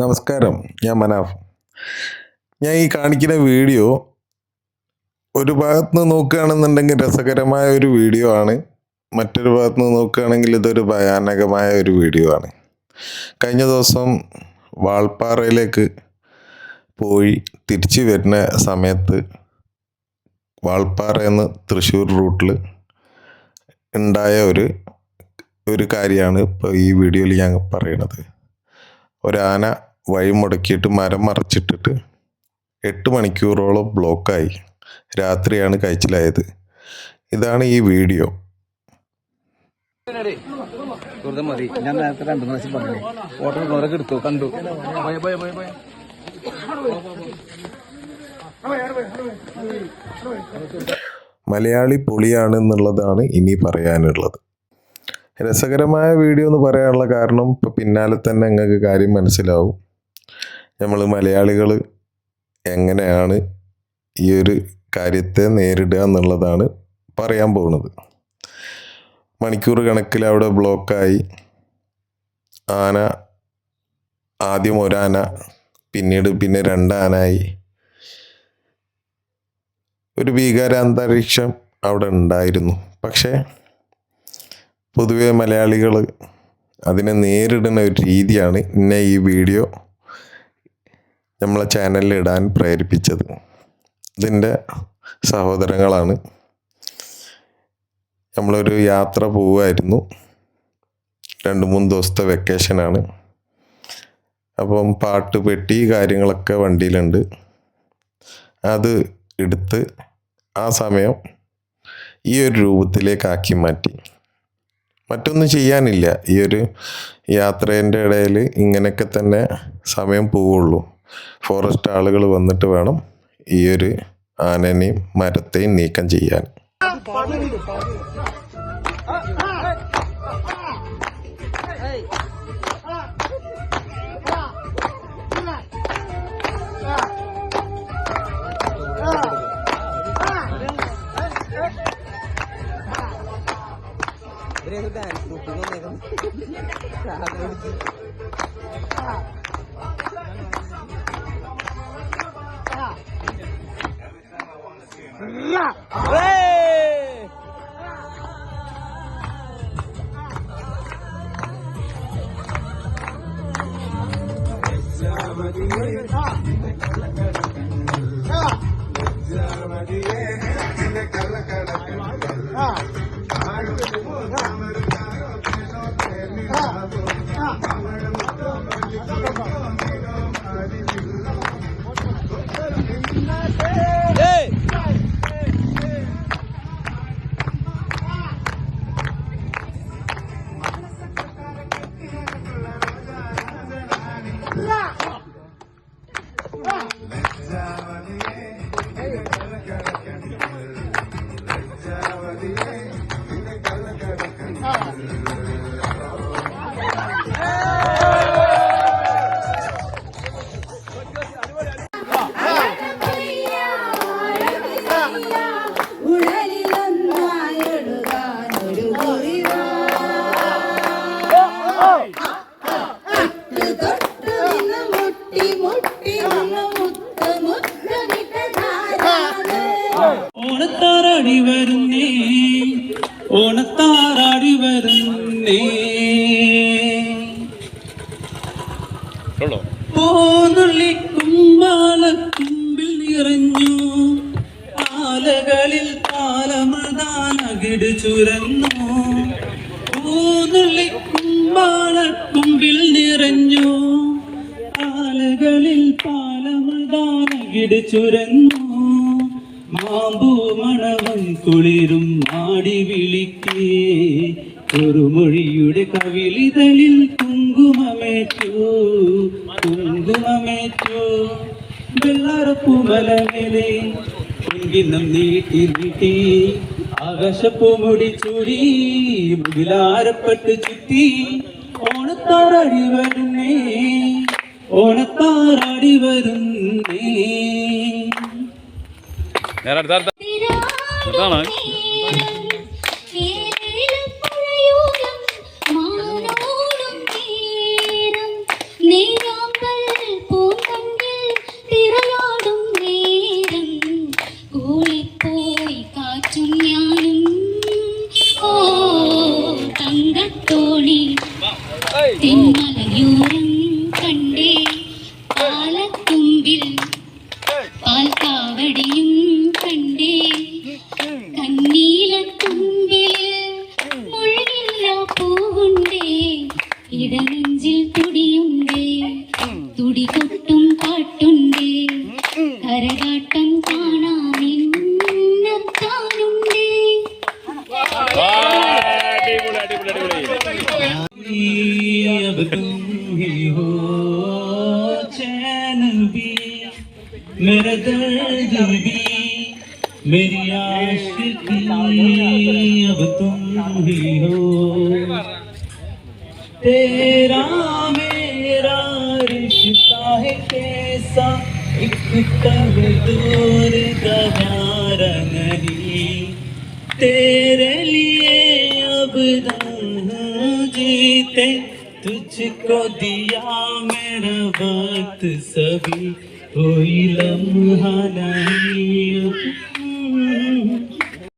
നമസ്കാരം ഞാൻ മനാഫ്. ഞാൻ ഈ കാണിക്കുന്ന വീഡിയോ ഒരു ഭാഗത്ത് നിന്ന് നോക്കുകയാണെന്നുണ്ടെങ്കിൽ രസകരമായ ഒരു വീഡിയോ ആണ്. മറ്റൊരു ഭാഗത്ത് നിന്ന് നോക്കുകയാണെങ്കിൽ ഇതൊരു ഭയാനകമായ ഒരു വീഡിയോ ആണ്. കഴിഞ്ഞ ദിവസം വാൾപ്പാറയിലേക്ക് പോയി തിരിച്ചു വരുന്ന സമയത്ത് വാൾപ്പാറയിൽ നിന്ന് തൃശ്ശൂർ റൂട്ടിൽ ഉണ്ടായ ഒരു ഒരു കാര്യമാണ് ഇപ്പോൾ ഈ വീഡിയോയിൽ ഞാൻ പറയണത് ഒരാന വഴി മുടക്കിയിട്ട് മരം മറച്ചിട്ടിട്ട് എട്ട് മണിക്കൂറോളം ബ്ലോക്കായി രാത്രിയാണ് കഴിച്ചിലായത്. ഇതാണ് ഈ വീഡിയോ. വെറുതെ മതി. ഞാൻ നേരത്തെ രണ്ടു പ്രാവശ്യം പറഞ്ഞു. ഓട്ടോ വേറെ എടുത്തു. കണ്ടു. പോയ പോയ പോയ പോയ. മലയാളി പൊളിയാണ് എന്നുള്ളതാണ് ഇനി പറയാനുള്ളത്. രസകരമായ വീഡിയോ എന്ന് പറയാനുള്ള കാരണം ഇപ്പം പിന്നാലെ തന്നെ നിങ്ങൾക്ക് കാര്യം മനസ്സിലാവും. നമ്മൾ മലയാളികൾ എങ്ങനെയാണ് ഈ ഒരു കാര്യത്തെ നേരിടുക എന്നുള്ളതാണ് പറയാൻ പോകുന്നത് മണിക്കൂർ കണക്കിൽ അവിടെ ബ്ലോക്കായി ആന ആദ്യം ഒരാന പിന്നീട് പിന്നെ രണ്ടാനായി. ഒരു ഭീകരാന്തരീക്ഷം അവിടെ ഉണ്ടായിരുന്നു. പക്ഷേ പൊതുവെ മലയാളികൾ അതിനെ നേരിടുന്ന ഒരു രീതിയാണ് എന്നെ ഈ വീഡിയോ നമ്മളെ ചാനലിൽ ഇടാൻ പ്രേരിപ്പിച്ചത്. ഇതിന്റെ സഹോദരങ്ങളാണ്. നമ്മളൊരു യാത്ര പോവുമായിരുന്നു രണ്ട് മൂന്ന് ദിവസത്തെ വെക്കേഷനാണ് അപ്പം പാട്ട് പെട്ടി കാര്യങ്ങളൊക്കെ വണ്ടിയിലുണ്ട്. അത് എടുത്ത് ആ സമയം ഈ ഒരു രൂപത്തിലേക്കാക്കി മാറ്റി. മറ്റൊന്നും ചെയ്യാനില്ല. ഈ ഒരു യാത്രേന്റെ ഇടയിൽ ഇങ്ങനെയൊക്കെ തന്നെ സമയം പോവുള്ളൂ. ഫോറസ്റ്റ് ആളുകൾ വന്നിട്ട് വേണം ഈ ഒരു ആനനെയും മരത്തെയും നീക്കം ചെയ്യാൻ. ब्रेक डांस रुकने ने कम साहब लड़की रा रे ഓണത്താറാടി വരുന്നേ ഓണത്താറാടി വരുന്നേ. പോന്നുള്ളി കുമ്പാലക്കുമ്പിൽ നിറഞ്ഞു. ആലകളിൽ പാലമൃതാനകിട് ചുരന്നു. ഊന്നുള്ളി കുമ്പാളക്കുമ്പിൽ നിറഞ്ഞു. ആലകളിൽ പാലമൃതാനകിട് ചുരന്നു. മാമ്പൂ മണവൻ കുളിരും നാടി വിളിക്കേ. ഒരു മൊഴിയുടെ കവിളിതളിൽ കുങ്കുമമേറ്റു. കുങ്കുമമേറ്റു. കുങ്കിനം നീട്ടി നീട്ടി ആകാശപ്പൂമുടി ചൂരി മുകിലാരപ്പെട്ട് ചുറ്റി ഓണത്താറടി വരുന്നേ ഓണത്താറടി വരുന്നേ. தோழி தென்மலையூரில் मेरा दर्द भी मेरी आशिकी अब तुम ही हो। तेरा मेरा रिश्ता है कैसा? एक तब दूर गवारा नहीं। तेरे लिए अब जीते, तुझको दिया मेरा वक्त सभी। হইলাম হানাইয়া